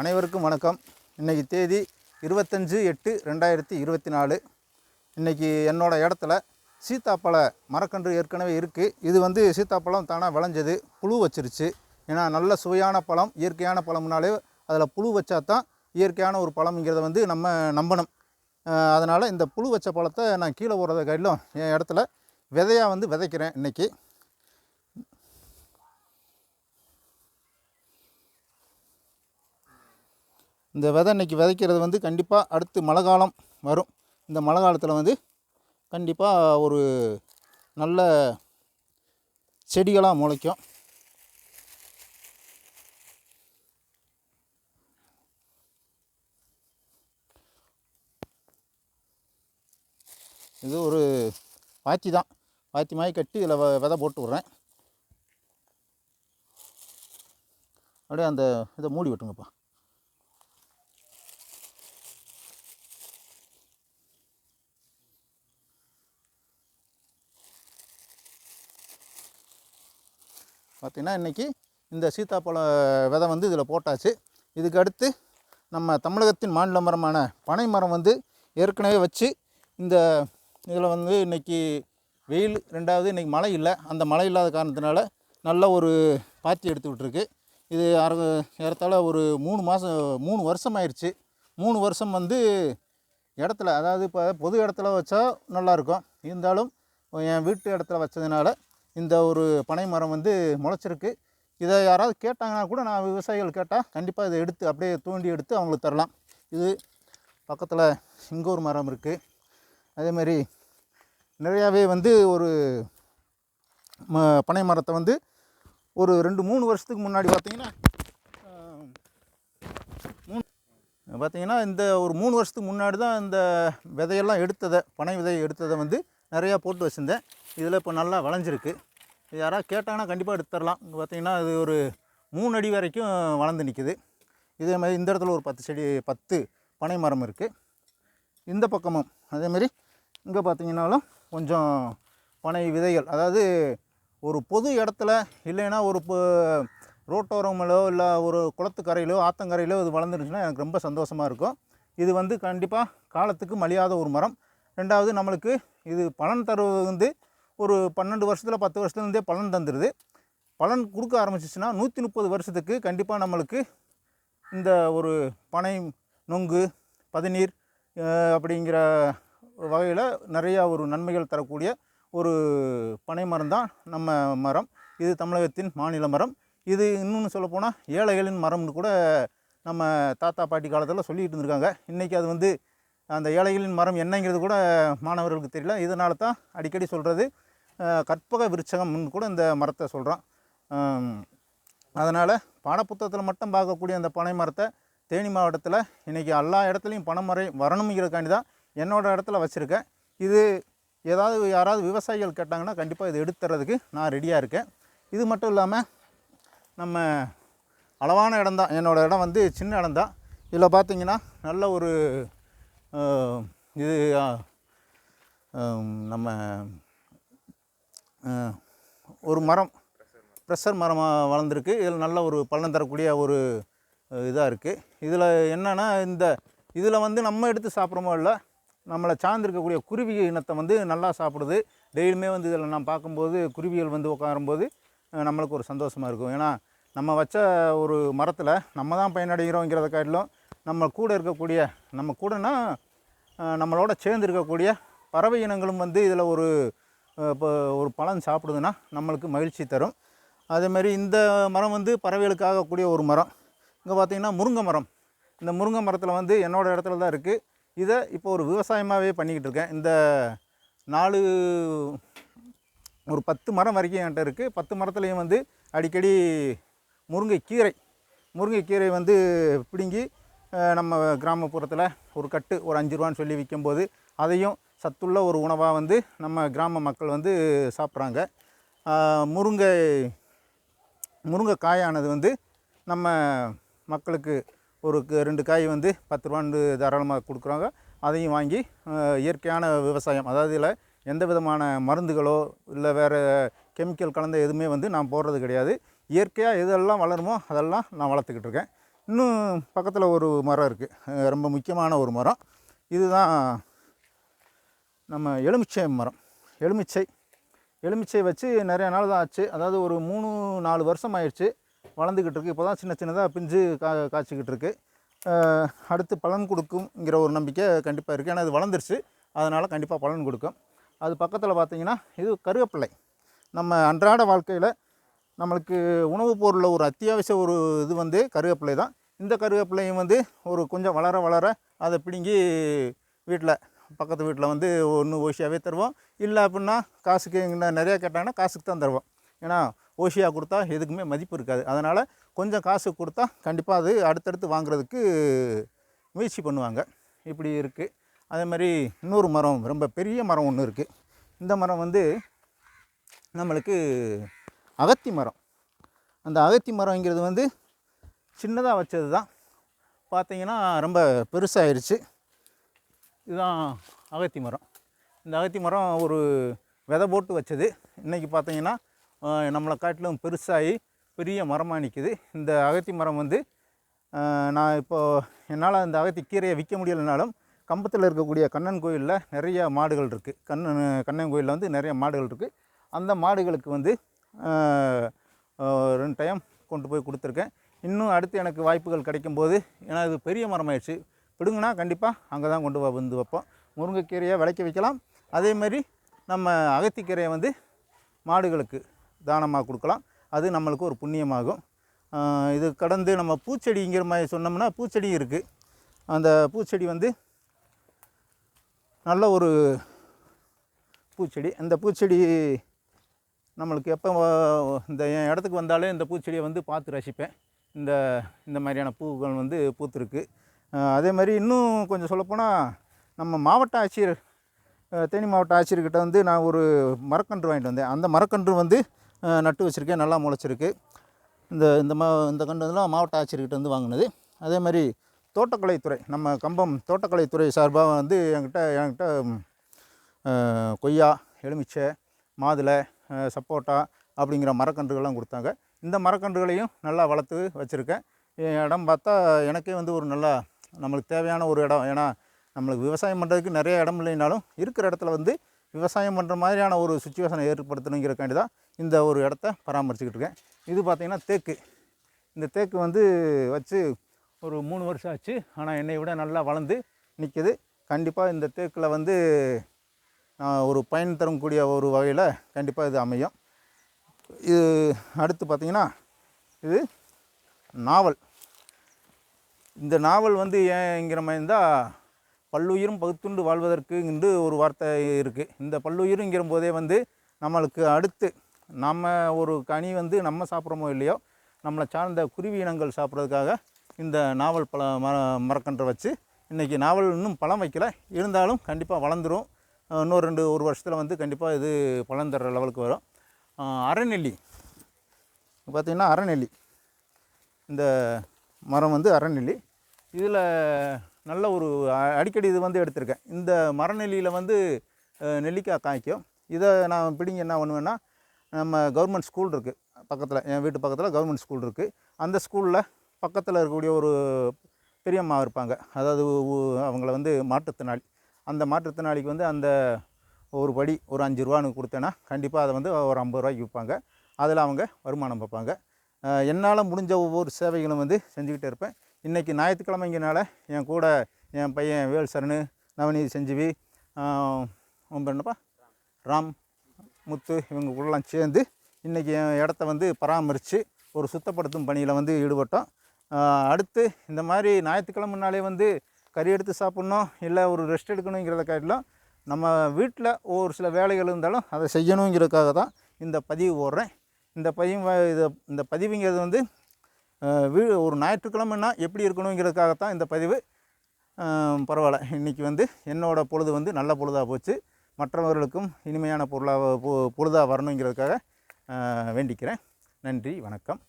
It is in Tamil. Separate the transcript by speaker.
Speaker 1: அனைவருக்கும் வணக்கம். இன்றைக்கி தேதி இருபத்தஞ்சு எட்டு ரெண்டாயிரத்தி இருபத்தி நாலு. இன்றைக்கி என்னோடய இடத்துல சீத்தாப்பழ மரக்கன்று ஏற்கனவே இருக்குது இது வந்து சீத்தாப்பழம் தானாக விளைஞ்சது. புழு வச்சிருச்சு. ஏன்னா நல்ல சுவையான பழம் இயற்கையான பழம்னாலே அதில் புழு வச்சா தான் இயற்கையான ஒரு பழம்ங்கிறத வந்து நம்ம நம்பணும். அதனால் இந்த புழு வச்ச பழத்தை நான் கீழே போடுறத கையிலும் என் இடத்துல விதையாக வந்து விதைக்கிறேன் இன்றைக்கி இந்த விதை இன்றைக்கி விதைக்கிறது வந்து கண்டிப்பாக அடுத்து மழை காலம் வரும். இந்த மழை காலத்தில் வந்து கண்டிப்பாக ஒரு நல்ல செடிகளாக முளைக்கும். இது ஒரு பாத்தி தான். பாத்தி மாதிரி கட்டி இதில் விதை போட்டு விட்றேன். அப்படியே அந்த இதை மூடி விட்டுங்கப்பா பார்த்திங்கன்னா இன்றைக்கி இந்த சீத்தாப்பழ விதை வந்து இதில் போட்டாச்சு. இதுக்கு அடுத்து நம்ம தமிழகத்தின் மாநில மரமான பனை மரம் வந்து ஏற்கனவே வச்சு இந்த இதில் வந்து இன்றைக்கி வெயில் ரெண்டாவது இன்றைக்கி மழை இல்லை. அந்த மழை இல்லாத காரணத்தினால நல்ல ஒரு பாத்தி எடுத்து விட்ருக்கு இது அர ஏறத்தாழ ஒரு மூணு மாதம் மூணு வருஷம் ஆயிடுச்சு மூணு வருஷம் வந்து இடத்துல அதாவது இப்போ பொது இடத்துல வச்சா நல்லாயிருக்கும் இருந்தாலும் என் வீட்டு இடத்துல வச்சதுனால இந்த ஒரு பனை மரம் வந்து முளைச்சிருக்கு. இதை யாராவது கேட்டாங்கன்னா கூட நான் விவசாயிகள் கேட்டால் கண்டிப்பாக இதை எடுத்து அப்படியே தூண்டி எடுத்து அவங்களுக்கு தரலாம். இது பக்கத்தில் இங்கே ஒரு மரம் இருக்குது அதேமாரி நிறையாவே வந்து ஒரு ம பனை மரத்தை வந்து ஒரு ரெண்டு மூணு வருஷத்துக்கு முன்னாடி பார்த்தீங்கன்னா மூணு பார்த்தீங்கன்னா இந்த ஒரு மூணு வருஷத்துக்கு முன்னாடி தான் இந்த விதையெல்லாம் எடுத்ததை பனை விதையை எடுத்ததை வந்து நிறையா போட்டு வச்சுருந்தேன். இதில் இப்போ நல்லா வளைஞ்சிருக்கு. இது யாராவது கேட்டாங்கன்னா கண்டிப்பாக எடுத்து தரலாம். இங்கே பார்த்தீங்கன்னா இது ஒரு மூணு அடி வரைக்கும் வளர்ந்து நிற்கிது இதே மாதிரி இந்த இடத்துல ஒரு பத்து செடி பத்து பனை மரம் இருக்குது இந்த பக்கமும் அதேமாரி இங்கே பார்த்தீங்கன்னாலும் கொஞ்சம் பனை விதைகள். அதாவது ஒரு பொது இடத்துல இல்லைன்னா ஒரு ரோட்டோரங்களோ இல்லை ஒரு குளத்துக்கரையிலோ ஆத்தங்கரையிலோ இது வளர்ந்துருச்சுன்னா எனக்கு ரொம்ப சந்தோஷமாக இருக்கும். இது வந்து கண்டிப்பாக காலத்துக்கு மலியாத ஒரு மரம். ரெண்டாவது நம்மளுக்கு இது பலன் தருவது வந்து ஒரு பன்னெண்டு வருஷத்தில் பத்து வருஷத்துலேருந்தே பலன் தந்துடுது பலன் கொடுக்க ஆரம்பிச்சிச்சுன்னா நூற்றி முப்பது வருஷத்துக்கு கண்டிப்பாக நம்மளுக்கு இந்த ஒரு பனை நொங்கு பதநீர் அப்படிங்கிற வகையில் நிறையா ஒரு நன்மைகள் தரக்கூடிய ஒரு பனை மரம் தான் நம்ம மரம். இது தமிழகத்தின் மாநில மரம். இது இன்னொன்று சொல்லப்போனால் ஏழைகளின் மரம்னு கூட நம்ம தாத்தா பாட்டி காலத்தில் சொல்லிகிட்டு இருந்திருக்காங்க. இன்றைக்கி அது வந்து அந்த ஏழைகளின் மரம் என்னங்கிறது கூட மாணவர்களுக்கு தெரியல. இதனால தான் அடிக்கடி சொல்கிறது கற்பக விருட்சகம்னு கூட இந்த மரத்தை சொல்கிறோம் அதனால் பாடப்புத்தகத்தில் மட்டும் பார்க்கக்கூடிய அந்த பனை மரத்தை தேனி மாவட்டத்தில் இன்றைக்கி எல்லா இடத்துலையும் பனைமரை வரணுங்கிறதுக்காண்டி தான் என்னோடய இடத்துல வச்சுருக்கேன். இது ஏதாவது யாராவது விவசாயிகள் கேட்டாங்கன்னா கண்டிப்பாக இது எடுத்துறதுக்கு நான் ரெடியாக இருக்கேன். இது மட்டும் இல்லாமல் நம்ம அளவான இடம்தான் என்னோடய இடம் வந்து சின்ன இடம்தான் இதில் பார்த்தீங்கன்னா நல்ல ஒரு இது நம்ம ஒரு மரம் ப்ரெஷர் மரமாக வளர்ந்துருக்கு. இதில் நல்ல ஒரு பலன் தரக்கூடிய ஒரு இதாக இருக்குது இதில் என்னென்னா இந்த இதில் வந்து நம்ம எடுத்து சாப்பிட்றோமோ இல்லை நம்மளை சார்ந்திருக்கக்கூடிய குருவி இனத்தை வந்து நல்லா சாப்பிடுது. டெய்லியுமே வந்து இதில் நான் பார்க்கும்போது குருவிகள் வந்து உட்காரும்போது நம்மளுக்கு ஒரு சந்தோஷமாக இருக்கும். ஏன்னா நம்ம வச்ச ஒரு மரத்தில் நம்ம தான் பயனடைகிறோங்கிறத காட்டிலும் நம்ம கூட இருக்கக்கூடிய நம்ம கூடனா நம்மளோட சேர்ந்து இருக்கக்கூடிய பறவை இனங்களும் வந்து இதில் ஒரு இப்போ ஒரு பழம் சாப்பிடுதுன்னா நம்மளுக்கு மகிழ்ச்சி தரும். அதேமாரி இந்த மரம் வந்து பறவைகளுக்காக கூடிய ஒரு மரம். இங்கே பார்த்தீங்கன்னா முருங்கை மரம். இந்த முருங்கை மரத்தில் வந்து என்னோடய இடத்துல தான் இருக்குது இதை இப்போ ஒரு விவசாயமாகவே பண்ணிக்கிட்டு இருக்கேன். இந்த நாலு ஒரு பத்து மரம் வரைக்கும் என்கிட்ட இருக்குது பத்து மரத்துலேயும் வந்து அடிக்கடி முருங்கைக்கீரை முருங்கைக்கீரை வந்து பிடுங்கி நம்ம கிராமப்புறத்தில் ஒரு கட்டு ஒரு அஞ்சு ரூபான்னு சொல்லி விற்கும்போது அதையும் சத்துள்ள ஒரு உணவாக வந்து நம்ம கிராம மக்கள் வந்து சாப்பிட்றாங்க. முருங்கை முருங்கைக்காயானது வந்து நம்ம மக்களுக்கு ஒரு க- ரெண்டு காய் வந்து பத்து ரூபான்னு தாராளமாக கொடுக்குறாங்க. அதையும் வாங்கி இயற்கையான விவசாயம் அதாவது இதில் எந்த விதமான மருந்துகளோ இல்லை வேறு கெமிக்கல் கலந்த எதுவுமே வந்து நான் போடுறது கிடையாது. இயற்கையாக எதெல்லாம் வளருமோ அதெல்லாம் நான் வளர்த்துக்கிட்டு இருக்கேன். இன்னும் பக்கத்தில் ஒரு மரம் இருக்குது ரொம்ப முக்கியமான ஒரு மரம். இதுதான் நம்ம எலுமிச்சை மரம். எலுமிச்சை. எலுமிச்சை வச்சு நிறைய நாள் தான் ஆச்சு. அதாவது ஒரு மூணு நாலு வருஷம் ஆயிடுச்சு. வளர்ந்துக்கிட்டு இருக்கு. இப்போ தான் சின்ன சின்னதாக பிஞ்சு கா காய்ச்சிக்கிட்டு இருக்கு. அடுத்து பலன் கொடுக்குங்கிற ஒரு நம்பிக்கை கண்டிப்பாக இருக்குது ஏன்னா இது வளர்ந்துருச்சு. அதனால் கண்டிப்பாக பலன் கொடுக்கும். அது பக்கத்தில் பார்த்தீங்கன்னா இது கருவேப்பிள்ளை நம்ம அன்றாட வாழ்க்கையில் நம்மளுக்கு உணவுப் பொருளில் ஒரு அத்தியாவசிய ஒரு இது வந்து கருவேப்பிலை தான். இந்த கருவேப்பிலையும் வந்து ஒரு கொஞ்சம் வளர வளர அதை பிடுங்கி வீட்டில் பக்கத்து வீட்டில் வந்து ஒன்று ஓசியாகவே தருவோம். இல்லை அப்படின்னா காசுக்கு இங்கே நிறையா கேட்டாங்கன்னா காசுக்கு தான் தருவோம். ஏன்னா ஓசியாக கொடுத்தா எதுக்குமே மதிப்பு இருக்காது. அதனால் கொஞ்சம் காசு கொடுத்தா கண்டிப்பாக அது அடுத்தடுத்து வாங்குறதுக்கு முயற்சி பண்ணுவாங்க. இப்படி இருக்குது அதே மாதிரி இன்னொரு மரம் ரொம்ப பெரிய மரம் ஒன்று இருக்குது இந்த மரம் வந்து நம்மளுக்கு அகத்தி மரம். அந்த அகத்தி மரங்கிறது வந்து சின்னதாக வச்சது தான் பார்த்தீங்கன்னா ரொம்ப பெருசாகிடுச்சு இதுதான் அகத்தி மரம். இந்த அகத்தி மரம் ஒரு விதை போட்டு வச்சது. இன்றைக்கி பார்த்தீங்கன்னா நம்மளை காட்டிலும் பெருசாகி பெரிய மரமாக நிற்கிது இந்த அகத்தி மரம் வந்து நான் இப்போது என்னால் அந்த அகத்தி கீரையை விற்க முடியலைனாலும் கம்பத்தில் இருக்கக்கூடிய கண்ணன் கோயிலில் நிறைய மாடுகள் இருக்குது கண்ணன் கண்ணன் கோயிலில் வந்து நிறைய மாடுகள் இருக்குது அந்த மாடுகளுக்கு வந்து ரெண்டு டைம் கொண்டு போய் கொடுத்துருக்கேன். இன்னும் அடுத்து எனக்கு வாய்ப்புகள் கிடைக்கும்போது ஏன்னா இது பெரிய மரமாயிடுச்சு. பிடுங்கினா கண்டிப்பாக அங்கே தான் கொண்டு வந்து வைப்போம். முருங்கைக்கீரையை விளைக்க வைக்கலாம். அதே மாதிரி நம்ம அகத்திக்கீரையை வந்து மாடுகளுக்கு தானமாக கொடுக்கலாம். அது நம்மளுக்கு ஒரு புண்ணியமாகும். இது கடந்து நம்ம பூச்செடிங்கிற மாதிரி சொன்னோம்னா பூச்செடி இருக்குது அந்த பூச்செடி வந்து நல்ல ஒரு பூச்செடி. அந்த பூச்செடி நம்மளுக்கு எப்போ இந்த என் இடத்துக்கு வந்தாலே இந்த பூச்செடியை வந்து பார்த்து ரசிப்பேன். இந்த இந்த மாதிரியான பூக்கள் வந்து பூத்துருக்கு. அதே மாதிரி இன்னும் கொஞ்சம் சொல்லப்போனால் நம்ம மாவட்ட ஆட்சியர் தேனி மாவட்ட ஆட்சியர்கிட்ட வந்து நான் ஒரு மரக்கன்று வாங்கிட்டு வந்தேன். அந்த மரக்கன்று வந்து நட்டு வச்சுருக்கேன். நல்லா முளைச்சிருக்கு. இந்த இந்த மா இந்த கன்றுலாம் மாவட்ட ஆட்சியர்கிட்ட வந்து வாங்கினது. அதே மாதிரி தோட்டக்கலைத்துறை நம்ம கம்பம் தோட்டக்கலைத்துறை சார்பாக வந்து என்கிட்ட என்கிட்ட கொய்யா எலுமிச்சை மாதுளை சப்போட்டா அப்படிங்கிற மரக்கன்றுகள்லாம் கொடுத்தாங்க. இந்த மரக்கன்றுகளையும் நல்லா வளர்த்து வச்சுருக்கேன். இடம் பார்த்தா எனக்கே வந்து ஒரு நல்லா நம்மளுக்கு தேவையான ஒரு இடம். ஏன்னா நம்மளுக்கு விவசாயம் பண்ணுறதுக்கு நிறைய இடம் இல்லைனாலும் இருக்கிற இடத்துல வந்து விவசாயம் பண்ணுற மாதிரியான ஒரு சுச்சுவேஷனை ஏற்படுத்தணுங்கிறக்காண்டி தான் இந்த ஒரு இடத்த பராமரிச்சுக்கிட்டு இருக்கேன். இது பார்த்திங்கன்னா தேக்கு. இந்த தேக்கு வந்து வச்சு ஒரு மூணு வருஷம் ஆச்சு. ஆனால் என்னை விட நல்லா வளர்ந்து நிற்கிது கண்டிப்பாக இந்த தேக்கில் வந்து ஒரு பயன் தரக்கூடிய ஒரு வகையில் கண்டிப்பாக இது அமையும். இது அடுத்து பார்த்திங்கன்னா இது நாவல். இந்த நாவல் வந்து ஏங்கிற மாதிரி இருந்தால் பல்லுயிரும் பகுத்துண்டு வாழ்வதற்கு என்று ஒரு வார்த்தை இருக்குது இந்த பல்லுயிருங்கிற போதே வந்து நம்மளுக்கு அடுத்து நம்ம ஒரு கனி வந்து நம்ம சாப்பிட்றோமோ இல்லையோ நம்மளை சார்ந்த குருவி இனங்கள் சாப்பிட்றதுக்காக இந்த நாவல் பழ மர மரக்கன்றை வச்சு இன்றைக்கி நாவல் இன்னும் பழம் வைக்கல. இருந்தாலும் கண்டிப்பாக வளர்ந்துரும். இன்னும் ரெண்டு ஒரு வருஷத்தில் வந்து கண்டிப்பாக இது பலன் தர்ற லெவலுக்கு வரும். அஹ் அரைநெல்லி. பார்த்திங்கன்னா அரைநெல்லி. இந்த மரம் வந்து அரைநெல்லி. இதில் நல்ல ஒரு அடிக்கடி இது வந்து எடுத்திருக்கேன். இந்த மரநெல்லியில் வந்து நெல்லிக்காய் காய்க்கும். இதை நான் பிடிங்க என்ன பண்ணுவேன்னா நம்ம கவர்மெண்ட் ஸ்கூல் இருக்குது பக்கத்தில் என் வீட்டு பக்கத்தில் கவர்மெண்ட் ஸ்கூல் இருக்குது அந்த ஸ்கூலில் பக்கத்தில் இருக்கக்கூடிய ஒரு பெரியம்மா இருப்பாங்க. அதாவது அவங்கள வந்து மாற்றுத்திறனாளி அந்த மாற்றுத்திறனாளிக்கு வந்து அந்த ஒரு படி ஒரு அஞ்சு ரூபான்னு கொடுத்தேன்னா கண்டிப்பாக அதை வந்து ஒரு ஐம்பது ரூபாய்க்கு விற்பாங்க. அதில் அவங்க வருமானம் பார்ப்பாங்க. என்னால் முடிஞ்ச ஒவ்வொரு சேவைகளும் வந்து செஞ்சுக்கிட்டே இருப்பேன். இன்றைக்கி ஞாயிற்றுக்கிழமைங்கனால என் கூட என் பையன் வேல் சரணு நவநீதி செஞ்சுவி என்னப்பா? ராம் முத்து இவங்க கூடலாம் சேர்ந்து இன்றைக்கி என் இடத்த வந்து பராமரித்து ஒரு சுத்தப்படுத்தும் பணியில் வந்து ஈடுபட்டோம். அடுத்து இந்த மாதிரி ஞாயிற்றுக்கிழமைனாலே வந்து கறி எடுத்து சாப்பிட்ணும் இல்லை ஒரு ரெஸ்ட் எடுக்கணுங்கிறத காட்டிலும் நம்ம வீட்டில் ஒரு சில வேலைகள் இருந்தாலும் அதை செய்யணுங்கிறதுக்காக தான் இந்த பதிவு போடுறேன். இந்த பதிவு வ- இது இந்த பதிவுங்கிறது வந்து வீ ஒரு ஞாயிற்றுக்கிழமைன்னா எப்படி இருக்கணுங்கிறதுக்காகத்தான் இந்த பதிவு. பரவாயில்ல. இன்றைக்கி வந்து என்னோட பொழுது வந்து நல்ல பொழுதாக போச்சு. மற்றவர்களுக்கும் இனிமையான பொருளாக பொ- பொழுதாக வரணுங்கிறதுக்காக வேண்டிக்கிறேன். நன்றி வணக்கம்.